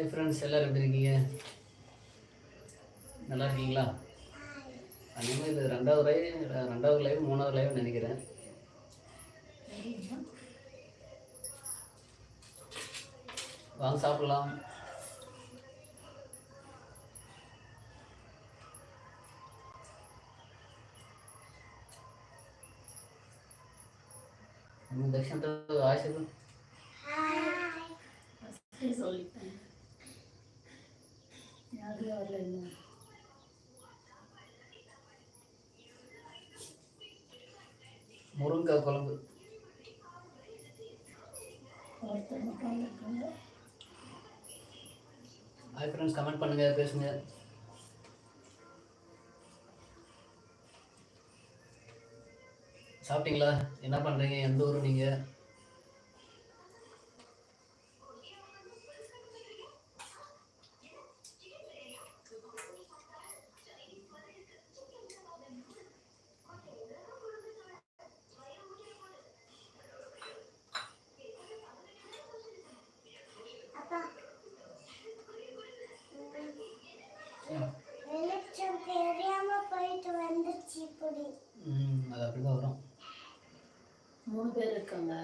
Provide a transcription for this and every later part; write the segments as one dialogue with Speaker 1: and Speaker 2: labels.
Speaker 1: hi friends எல்லோரும் எப்படி இருக்கீங்க நல்லா இருக்கீங்களா அதேமாதிரி இது ரெண்டாவது லைவ் ரெண்டாவது லைவ் மூணாவது லைவ் நினைக்கிறேன் வாங்க சாப்பிடலாம் தக்ஷன் ஆசிர்வாதம் சரியாக வரல இன்னும் முருங்காய் குழம்பு ஹாய் ஃப்ரெண்ட்ஸ் கமெண்ட் பண்ணுங்கள் பேசுங்க சாப்பிட்டீங்களா என்ன பண்ணுறீங்க எந்த ஊர் நீங்கள் பேர் இருக்காங்க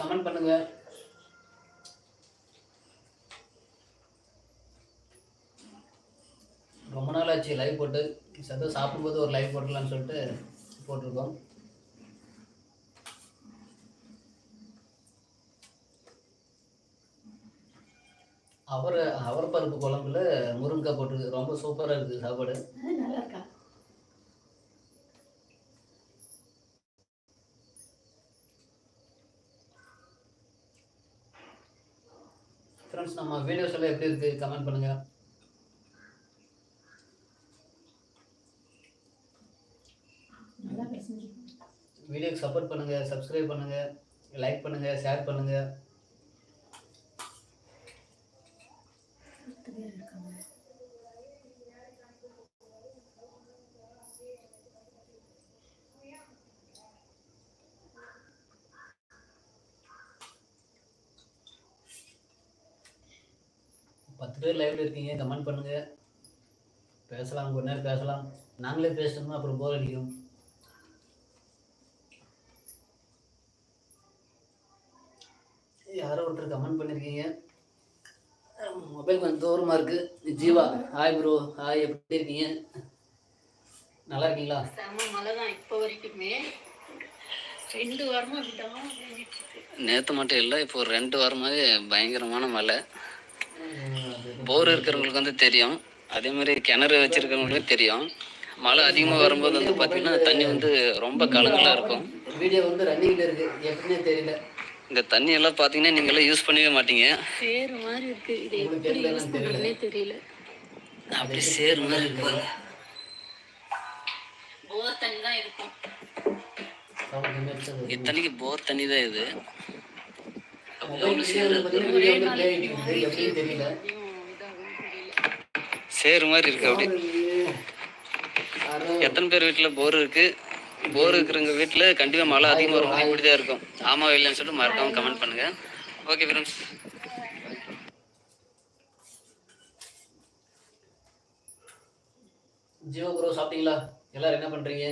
Speaker 1: கமெண்ட் பண்ணுங்க ரொம்ப நாள் ஆச்சு லைவ் போட்டு சத்தம் சாப்பிடும்போது ஒரு லைவ் போட்டலான்னு சொல்லிட்டு போட்டிருக்கோம் அவரை பருப்பு குழம்புல முருங்கை போட்டு ரொம்ப சூப்பராக இருக்குது சாப்பாடு ஃப்ரெண்ட்ஸ் நம்ம வீடியோஸ் எல்லாம் எப்படி இருக்குது கமெண்ட் பண்ணுங்கள் வீடியோக்கு சப்போர்ட் பண்ணுங்கள் சப்ஸ்கிரைப் பண்ணுங்கள் லைக் பண்ணுங்கள் ஷேர் பண்ணுங்கள் பேர் லைவ்ல இருக்கீங்க கமெண்ட் பண்ணுங்க பேசலாம் கொஞ்ச நேரம் பேசலாம் நாங்களே பேசணும்னா அப்புறம் போர் அடிக்கும் யாரோ ஒருத்தர் கமெண்ட் பண்ணியிருக்கீங்க மொபைல் கொஞ்சம் தூரமாக இருக்கு ஜீவா ஹாய் ப்ரோ ஹாய் எப்படி இருக்கீங்க நல்லா இருக்கீங்களா
Speaker 2: மழை தான் இப்போ வரைக்குமே ரெண்டு
Speaker 1: நேற்று மட்டும் இல்லை இப்போ ரெண்டு வாரமாகவே பயங்கரமான மழை போர் இருக்கிறவங்களுக்கு வந்து தெரியும் அதே மாதிரி கிணறு வச்சிருக்கிறவங்களுக்கு தெரியும் மழை அதிகமாக வரும்போது வந்து பார்த்தீங்கன்னா தண்ணி வந்து ரொம்ப கலங்கலாக இருக்கும் வீடியோ வந்து ரன்னிங்ல இருக்கு எப்படின்னே தெரியல இந்த தண்ணி எல்லாம் பார்த்தீங்கன்னா நீங்களே யூஸ் பண்ணவே மாட்டீங்க சேர் மாதிரி இருக்கு இது எப்படி யூஸ் தெரியல அப்படி சேர் மாதிரி இருக்கு போர் தண்ணி தான் இருக்கும் இத்தனைக்கு போர் தண்ணி தான் இது சேரு மாதிரி இருக்கு அப்படி எத்தனை பேர் வீட்டுல போர் இருக்கு போர் இருக்கிறவங்க வீட்டுல கண்டிப்பா மழை அதிகமா வரும் இப்படி தான் இருக்கும் ஆமா இல்லைன்னு சொல்லிட்டு மறக்காம கமெண்ட் பண்ணுங்க ஓகே ஃப்ரெண்ட்ஸ் ஜீவா ப்ரோ சாப்பிட்டீங்களா எல்லாரும் என்ன பண்றீங்க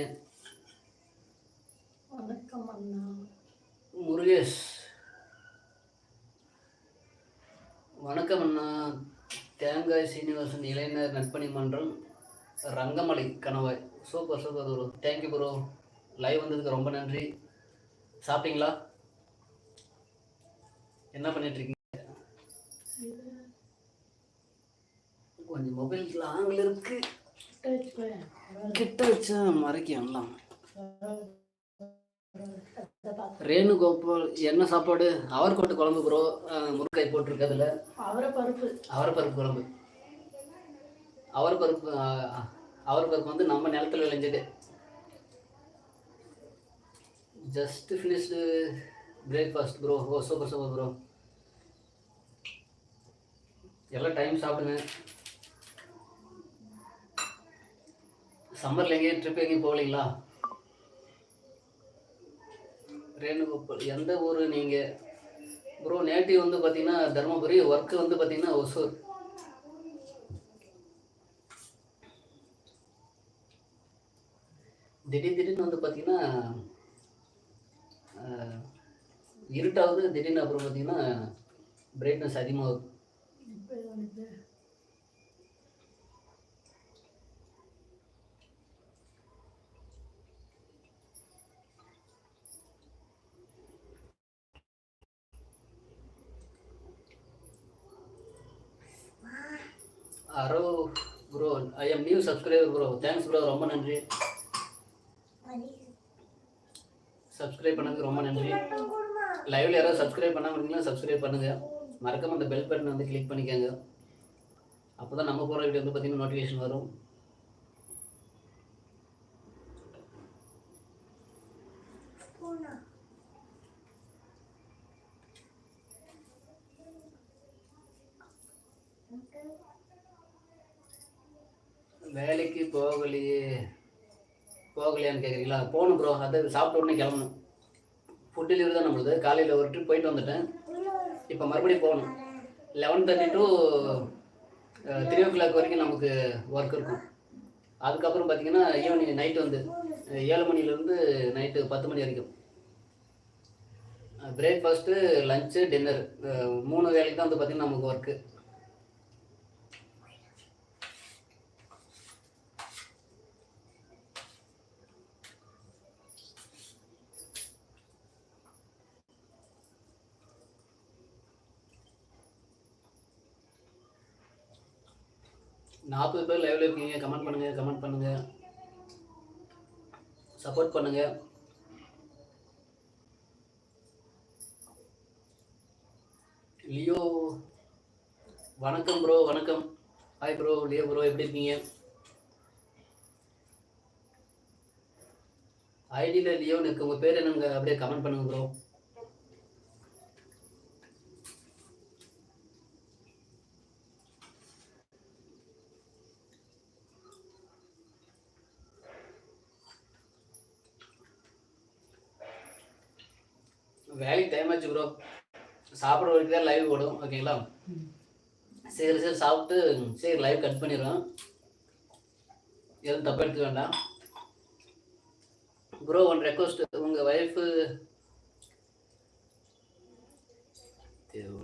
Speaker 1: வணக்கம் அண்ணா முருகேஷ் வணக்கம் அண்ணா தேங்காய் சீனிவாசன் இளைஞர் நட்பணி மன்றம் ரங்கமலை கணவாய் super super bro thank you bro live வந்ததுக்கு ரொம்ப நன்றி சாப்பிட்டீங்களா என்ன பண்ணிட்டுருக்கீங்க கொஞ்சம் மொபைல் ஆங்கில் இருக்கு கிட்ட வச்சா மறைக்கலாம் ரேணுகோபால் என்ன சாப்பாடு அவரைக்கோட்டு குழம்பு ப்ரோ முருக்காய் போட்டிருக்கதுல அவரை பருப்பு அவரை பருப்பு குழம்பு அவரை பருப்பு பருப்பு வந்து நம்ம நிலத்தில் விளைஞ்சது just finished breakfast bro oh super super bro எல்லாம் டைம் சாப்பிடுங்க சம்மர்ல எங்கேயும் ட்ரிப் எங்கேயும் போகலீங்களா ரேணுகோபால் எந்த ஊர் நீங்கள் ப்ரோ நேட்டிவ் வந்து பார்த்தீங்கன்னா தருமபுரி ஒர்க்கு வந்து பார்த்தீங்கன்னா ஒசூர் திடீர் திடீர்னு வந்து பார்த்தீங்கன்னா இருட்டாவது திடீர்னு அப்புறம் பார்த்தீங்கன்னா பிரைட்னஸ் அதிகமாகுது new subscriber bro thanks bro ரொம்ப நன்றி சப்ஸ்கிரைப் பண்ணதுக்கு ரொம்ப நன்றி லைவ்ல யாராவது சப்ஸ்கிரைப் பண்ணாமல் முடியுங்களா சப்ஸ்கிரைப் பண்ணுங்க மறக்காமல் அந்த பெல் பட்டன் வந்து கிளிக் பண்ணிக்கோங்க அப்போ தான் நம்ம போகிற வீடியோ வந்து பார்த்தீங்கன்னா நோட்டிஃபிகேஷன் வரும் போகலையே போகலையான்னு கேட்குறீங்களா போகணும் ப்ரோ அது சாப்பிட்ட உடனே கிளம்பணும் ஃபுட் டெலிவரி தான் நம்மளுது காலையில் ஒரு ட்ரிப் போயிட்டு வந்துட்டேன் இப்போ மறுபடியும் போகணும் eleven thirty to three o'clock வரைக்கும் நமக்கு ஒர்க் இருக்கும் அதுக்கப்புறம் பார்த்தீங்கன்னா ஈவினிங் நைட்டு வந்து ஏழு மணிலேருந்து நைட்டு பத்து மணி வரைக்கும் பிரேக்ஃபாஸ்ட்டு லஞ்சு டின்னர் மூணு வேலைக்கு தான் வந்து பார்த்திங்கன்னா நமக்கு ஒர்க்கு நாற்பது பேர் லைவ்ல இருக்கீங்க கமெண்ட் பண்ணுங்கள் கமெண்ட் பண்ணுங்கள் சப்போர்ட் பண்ணுங்கள் லியோ வணக்கம் ப்ரோ வணக்கம் ஹாய் ப்ரோ லியோ ப்ரோ எப்படி இருக்கீங்க ஐடியில் இருக்கு உங்கள் பேர் என்னங்க அப்படியே கமெண்ட் பண்ணுங்க ப்ரோ வேலைக்கு டைம் ஆச்சு ப்ரோ சாப்பிட்ற வரைக்கும் தான் லைவ் ஓடும் ஓகேங்களா சரி சரி சாப்பிட்டு சரி லைவ் கட் பண்ணிடுவோம் எதுவும் தப்பு எடுத்து வேண்டாம் ப்ரோ ஒன் ரெக்வஸ்ட் உங்கள் ஒய்ஃபு தேவை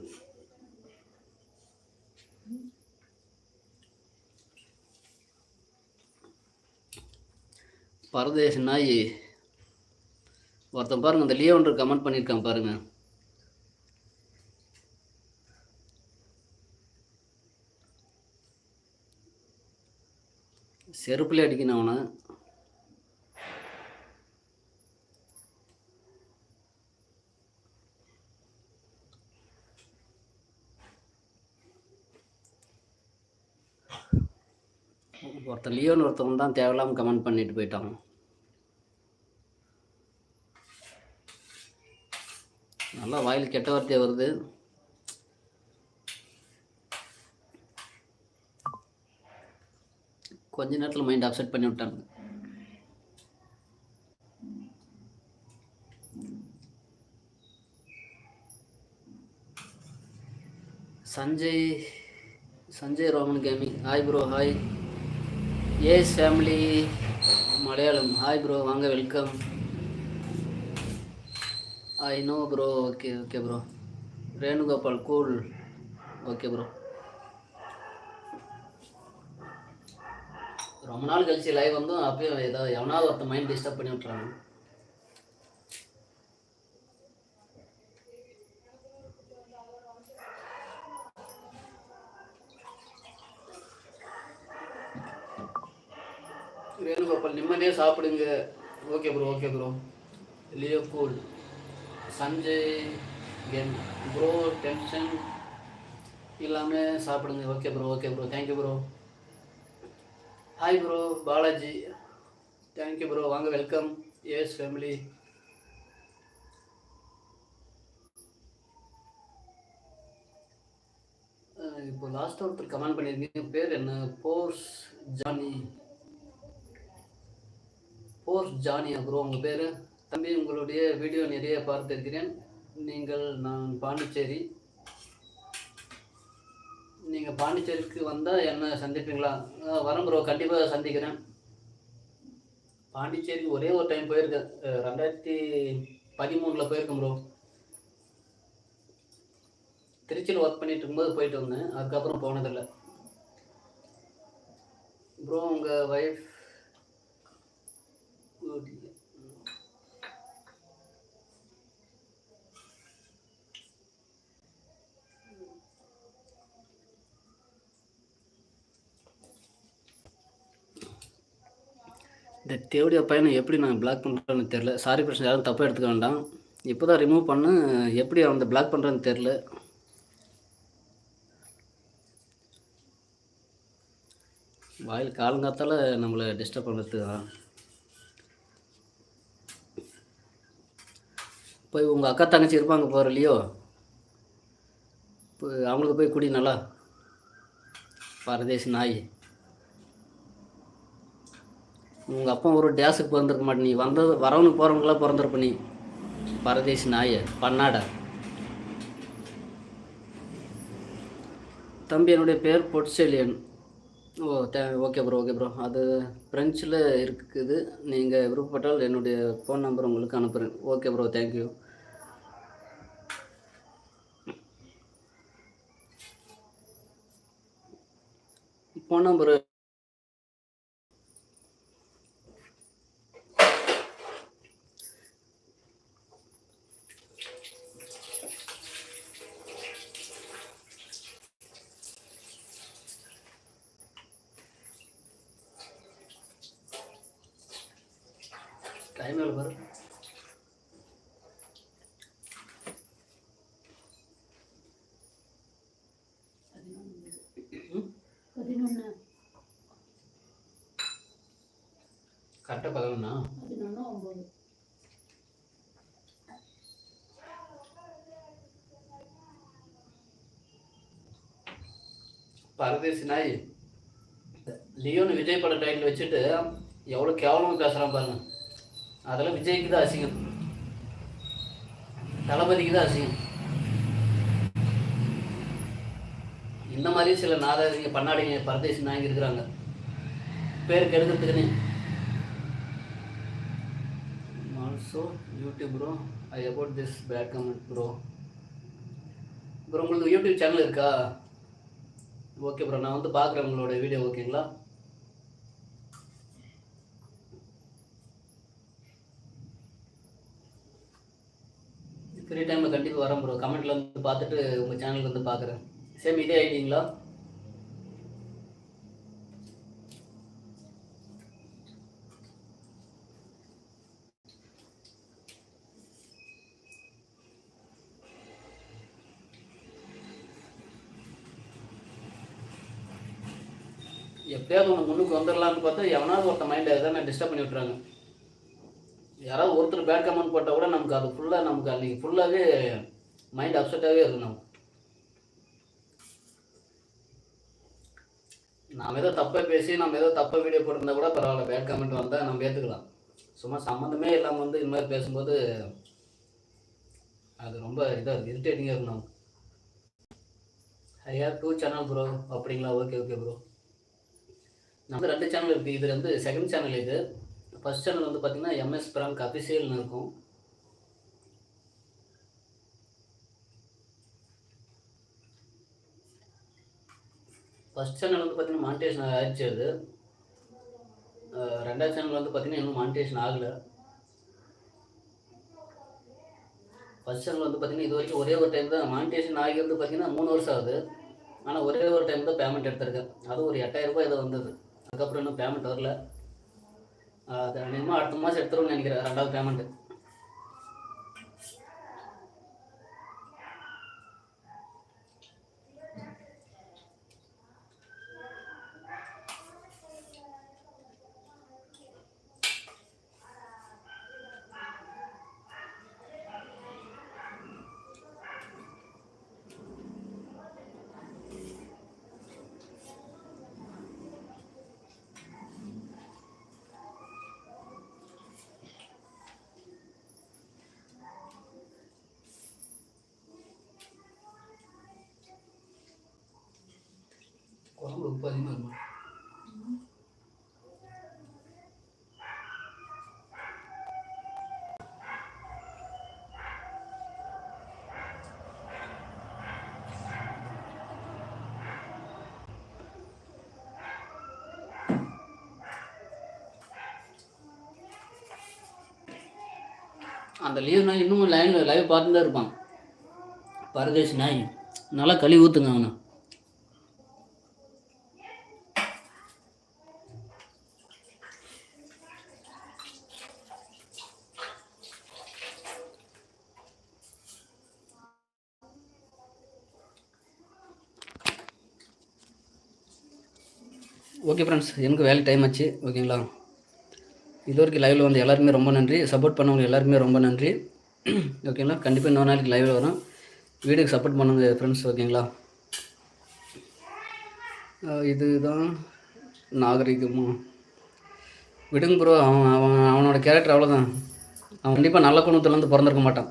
Speaker 1: நாய் ஒருத்தன் பாருங்கள் இந்த ஒன்று கமெண்ட் பண்ணியிருக்கான் பாருங்கள் செருப்பில் அடிக்கணும் அவனு ஒருத்தன் லியோன்னு ஒருத்தவன் தான் தேவையில்லாமல் கமெண்ட் பண்ணிட்டு போயிட்டான் நல்லா வாயில் கெட்ட வார்த்தையாக வருது கொஞ்ச நேரத்தில் மைண்ட் அப்செட் பண்ணி விட்டாங்க Sanjay Sanjay Roman gaming hi bro hi ace family Malayalam hi bro வாங்க welcome I know bro okay okay bro Renugopal cool okay bro ரொம்ப நாள் கழிச்சு லைவ் வந்து அப்பயும் ஏதாவது எவனாவது ஒருத்த மைண்ட் டிஸ்டர்ப் பண்ணி விட்றாங்க வேணுகோபால் நிம்மதியாக சாப்பிடுங்க okay bro okay bro Leo cool Sanjay bro tension இல்லாமல் சாப்பிடுங்க okay bro okay bro thank you bro hi bro Balaji thank you bro வாங்க வெல்கம் ஏஎஸ் ஃபேமிலி இப்போ லாஸ்ட் ஒருத்தர் கமெண்ட் பண்ணியிருக்கீங்க பேர் என்ன போர்ஸ் ஜானி போர்ஸ் ஜானியா ப்ரோ உங்கள் பேர் தம்பி உங்களுடைய வீடியோ நிறைய பார்த்திருக்கிறேன் நீங்கள் நான் பாண்டிச்சேரி நீங்கள் பாண்டிச்சேரிக்கு வந்தால் என்ன சந்திப்பீங்களா வரேன் ப்ரோ கண்டிப்பாக சந்திக்கிறேன் பாண்டிச்சேரி ஒரே ஒரு டைம் போயிருக்கேன் ரெண்டாயிரத்தி பதிமூணில் போயிருக்கேன் ப்ரோ திருச்சியில் ஒர்க் பண்ணிட்டு இருக்கும்போது போயிட்டு வந்தேன் அதுக்கப்புறம் போனதில்லை ப்ரோ உங்கள் ஒய்ஃப் குட் இந்த தேவடியா பையனை எப்படி நான் பிளாக் பண்ணுறேன்னு தெரில சாரி பிரச்சனை யாரும் தப்பாக எடுத்துக்க வேண்டாம் இப்போ தான் ரிமூவ் பண்ணு எப்படி அவன் பிளாக் பண்ணுறேன்னு தெரில வாயில் காலங்காத்தால் நம்மளை டிஸ்டர்ப் பண்ணுறது தான் போய் உங்கள் அக்கா தங்கச்சி இருப்பாங்க போகிற இல்லையோ இப்போ அவங்களுக்கு போய் குடி நல்லா பரதேசி நாய் உங்கள் அப்பா ஒரு டேஸுக்கு பிறந்திருக்க மாட்டே நீ வந்தது வரவனுக்கு போகிறவங்களாம் பிறந்திருப்ப நீ பரதேசி நாய பன்னாட தம்பி என்னுடைய பேர் பொட்சேலியன் ஓ தே ஓகே ப்ரோ ஓகே ப்ரோ அது ஃப்ரெஞ்சில் இருக்குது நீங்கள் விருப்பப்பட்டால் என்னுடைய ஃபோன் நம்பர் உங்களுக்கு அனுப்புகிறேன் okay bro thank you phone number final பாரு கரெக்டாக பதினொன்னா பரதேசி நாய் லியோன்னு விஜய் பட டைட்டில் வச்சுட்டு எவ்வளோ கேவலமாக பேசுகிறான் பாருங்க அதெல்லாம் விஜய்க்கு தான் அசிங்கம் தளபதிக்கு தான் அசிங்கம் இந்த மாதிரி சில நாதாதிங்க பண்ணாடிங்க பரதேசி நாயங்க இருக்கிறாங்க பேர் கெடுக்கிறதுக்குன்னு also YouTube bro I about this bad comment bro bro உங்களுக்கு யூடியூப் சேனல் இருக்கா ஓகே ப்ரோ நான் வந்து பார்க்குறேன் உங்களோட வீடியோ ஓகேங்களா ஃப்ரீ டைமில் கண்டிப்பாக வரேன் ப்ரோ கமெண்ட்டில் வந்து பார்த்துட்டு உங்கள் சேனலுக்கு வந்து பார்க்குறேன் சேம் இதே ஐடிங்களா எப்படியாவது உனக்கு முன்னுக்கு வந்துடலாம்னு பார்த்தா எவனாவது ஒருத்த மைண்டை எதாவது டிஸ்டர்ப் பண்ணி விட்றாங்க யாராவது ஒருத்தர் பேட் கமெண்ட் போட்டால் கூட நமக்கு அது ஃபுல்லாக நமக்கு அன்றைக்கி ஃபுல்லாகவே மைண்ட் அப்செட்டாகவே இருக்கும் நமக்கு நாம் ஏதோ தப்பாக பேசி நம்ம ஏதோ தப்பாக வீடியோ போட்டிருந்தா கூட பரவாயில்ல பேட் கமெண்ட் வந்தால் நம்ம ஏற்றுக்கலாம் சும்மா சம்மந்தமே இல்லாமல் வந்து இது மாதிரி பேசும்போது அது ரொம்ப இதாக இருக்குது இரிட்டேட்டிங்காக இருக்கும் நமக்கு ஐயா டூ சேனல் ப்ரோ அப்படிங்களா ஓகே ஓகே ப்ரோ நம்ம ரெண்டு சேனல் இருக்குது இது வந்து செகண்ட் சேனல் இது ஃபஸ்ட் சேனல் வந்து பார்த்திங்கன்னா எம்எஸ் பிராங்க் அஃபிஷியல்னு இருக்கும் ஃபஸ்ட் சேனல் வந்து பார்த்திங்கன்னா மானிட்டேஷன் ஆயிடுச்சு அது ரெண்டாவது சேனல் வந்து பார்த்திங்கன்னா இன்னும் மானிட்டேஷன் ஆகலை ஃபஸ்ட் சேனல் வந்து பார்த்திங்கன்னா இது வரைக்கும் ஒரே ஒரு டைம் தான் மானிட்டேஷன் ஆகிறது பார்த்திங்கன்னா மூணு வருஷம் ஆகுது ஆனால் ஒரே ஒரு டைம் தான் பேமெண்ட் எடுத்திருக்கேன் அதுவும் ஒரு எட்டாயிரரூபா இதை வந்தது அதுக்கப்புறம் இன்னும் பேமெண்ட் வரல அது ரெண்டு மாதம் அடுத்த மாதம் எடுத்துருவோம்னு நினைக்கிறேன் ரெண்டாவது பேமெண்ட்டு ரொம்ப அதிகமாக இருக்கும் அந்த லீவ்னா இன்னும் லைனில் லைவ் பார்த்துட்டு தான் இருப்பான் பரதேஷ் நாய் நல்லா கழுவி ஊற்றுங்க அவனை ஓகே ஃப்ரெண்ட்ஸ் எனக்கு வேலை டைம் ஆச்சு ஓகேங்களா இது வரைக்கும் லைவில் வந்து எல்லாருமே ரொம்ப நன்றி சப்போர்ட் பண்ணவங்க எல்லாருமே ரொம்ப நன்றி ஓகேங்களா கண்டிப்பாக இன்னொரு நாளைக்கு லைவில் வரும் வீடுக்கு சப்போர்ட் பண்ணுங்கள் ஃப்ரெண்ட்ஸ் ஓகேங்களா இதுதான் நாகரிகமாக விடுங்க ப்ரோ அவன் அவன் அவனோட கேரக்டர் அவ்வளோதான் அவன் கண்டிப்பாக நல்ல குடும்பத்துலேருந்து பிறந்திருக்க மாட்டான்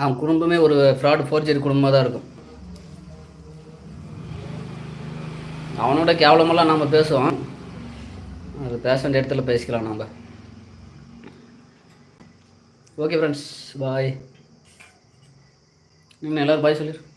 Speaker 1: அவன் குடும்பமே ஒரு ஃப்ராட் ஃபோர்ஜரி குடும்பமாக தான் இருக்கும் அவனோட கேவலமெல்லாம் நாம் பேசுவோம் அது பேச வேண்டிய இடத்துல பேசிக்கலாம் நாம் ஓகே ஃப்ரெண்ட்ஸ் பாய் நீங்கள் எல்லோரும் பாய் சொல்லிடு